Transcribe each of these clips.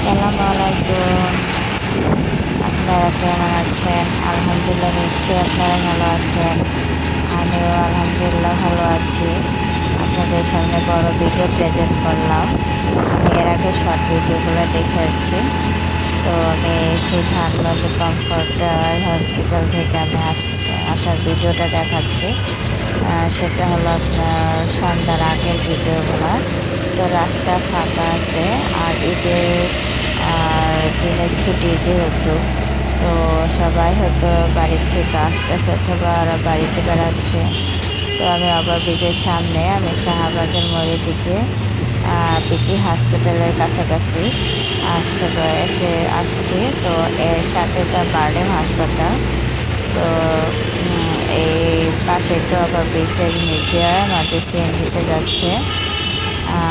আসসালামু আপনারা কেমন আছেন? আলহামদুলিল্লাহ নিশ্চয়ই আপনারা ভালো আছেন। আমিও আলহামদুলিল্লাহ ভালো আছি। আপনাদের সামনে বড় ভিডিও প্রেজেন্ট করলাম। আমি এর আগে শর্ট ভিডিওগুলো দেখেছি। তো আমি সেই ধানবাদ কমফর্টার হসপিটাল থেকে আমি আসার ভিডিওটা দেখাচ্ছি। সেটা হলো আপনার সন্ধ্যার আগের ভিডিওগুলো। তো রাস্তা ফাঁকা আছে, আর ঈদের আর দিনের ছুটি যেহেতু, তো সবাই হয়তো বাড়ির থেকে আসতেছে অথবা ওরা বাড়িতে বেড়াচ্ছে। তো আমি আবার ব্রিজের সামনে, আমি শাহবাগের মোড়ের দিকে পিজি হসপিটালের কাছাকাছি আসছে এসে আসছি। তো এর সাথে তার বার্ডেম হাসপাতাল। তো এই পাশে তো আবার ব্রিজটার নিচে আমাদের সিএনজিতে যাচ্ছে।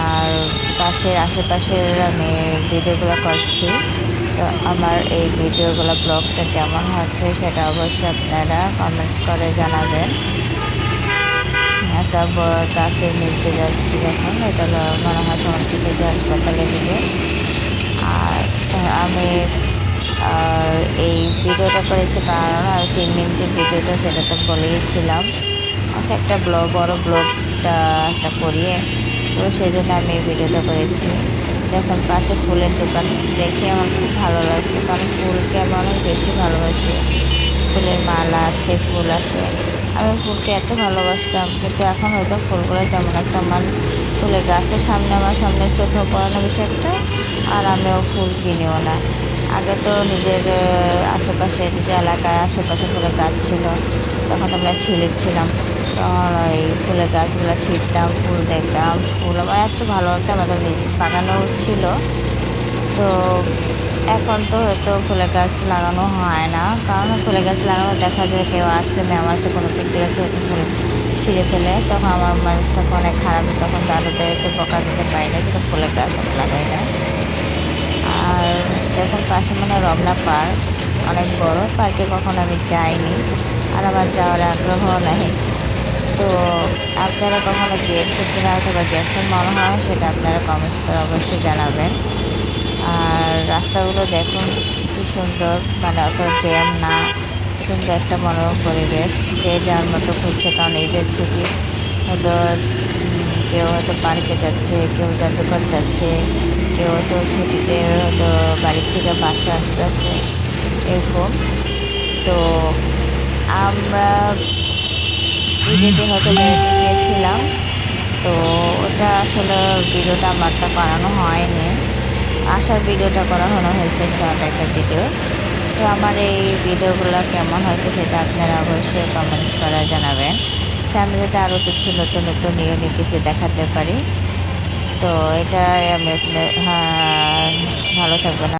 আর পাশের আশেপাশের আমি ভিডিওগুলো করছি। তো আমার এই ভিডিওগুলো ব্লগটা কেমন হচ্ছে সেটা অবশ্যই আপনারা কমেন্টস করে জানাবেন। একটা গাছের নিচে যাচ্ছি দেখুন, এটা মনে হয় সমস্ত কেজি হাসপাতালের দিকে আর আমি আর এই ভিডিওটা করেছি কারণ আর তিন মিনিটের ভিডিওটা সেটা তো বলেইছিলাম আচ্ছা একটা ব্লগ, বড় ব্লগটা একটা করিয়ে তো সেই জন্য আমি এই ভিডিওটা করেছি। দেখুন, পাশে ফুলের দোকান দেখে আমার খুব ভালো লাগছে, কারণ ফুলকে আমি অনেক বেশি ভালোবাসি। ফুলের মালা আছে, ফুল আছে। আমি ফুলকে এত ভালোবাসতাম, কিন্তু এখন হয়তো ফুলগুলো তেমন একটা আমার ফুলের গাছের সামনে, আমার সামনে চোখে পড়ে না বেশি একটা আর আমিও ফুল কিনিও না। আগে তো নিজের আশেপাশের যে এলাকায় আশেপাশে ফুলের গাছ ছিল, তখন আমরা ছিঁড়েছিলাম তখন ওই ফুলের গাছগুলো ছিঁড়তাম, ফুল দেখতাম, ফুল আমার এত ভালো লাগতো, আমাদের নিজে বাগানও ছিল। তো এখন তো হয়তো ফুলের গাছ লাগানো হয় না, কারণ ফুলের গাছ লাগানো দেখা যায় কেউ আসলে মেয়ে আসে কোনো পিকচার ফুল ছিঁড়ে ফেলে, তখন আমার মানুষটা অনেক খারাপ, তখন দাদুদেরকে বকা দিতে পারি না, কিন্তু ফুলের গাছ আমি লাগাই না। পাশে মানে রমনা পার্ক। অনেক বড়, পার্কে কখনো আমি যাইনি। আর আমার যাওয়ার আগ্রহ নাই। তো আপনারা কখনো গিয়েছে কিনা অথবা গেছেন মনে হয়, সেটা আপনারা কমেন্টস করে অবশ্যই জানাবেন। আর রাস্তাগুলো দেখুন, কি সুন্দর। মানে অত জ্যাম না, সুন্দর একটা মনোরম পরিবেশ। যে যার মতো ঘুরছে কারণ ঈদের ছুটি কেউ হয়তো পার্কে যাচ্ছে, কেউ জাদুঘর যাচ্ছে, কেউ হয়তো ছুটিতে, হয়তো বাড়ির থেকে বাসা আসতেছে এরকম। তো আমরা ঈদেতে হয়তো বেড়াতে গিয়েছিলাম। তো ওটা আসলে ভিডিওটা আমারটা বানানো হয়নি। আসার ভিডিওটা করা হলো হয়েছে শর্ট একটা ভিডিও। তো আমার এই ভিডিওগুলো কেমন হয়েছে সেটা আপনারা অবশ্যই কমেন্টস করে জানাবেন। সামনে যাতে আরও কিছু নতুন নতুন ইউনিক কিছু দেখাতে পারি। তো এটাই আমি হ্যাঁ ভালো থাকবেন।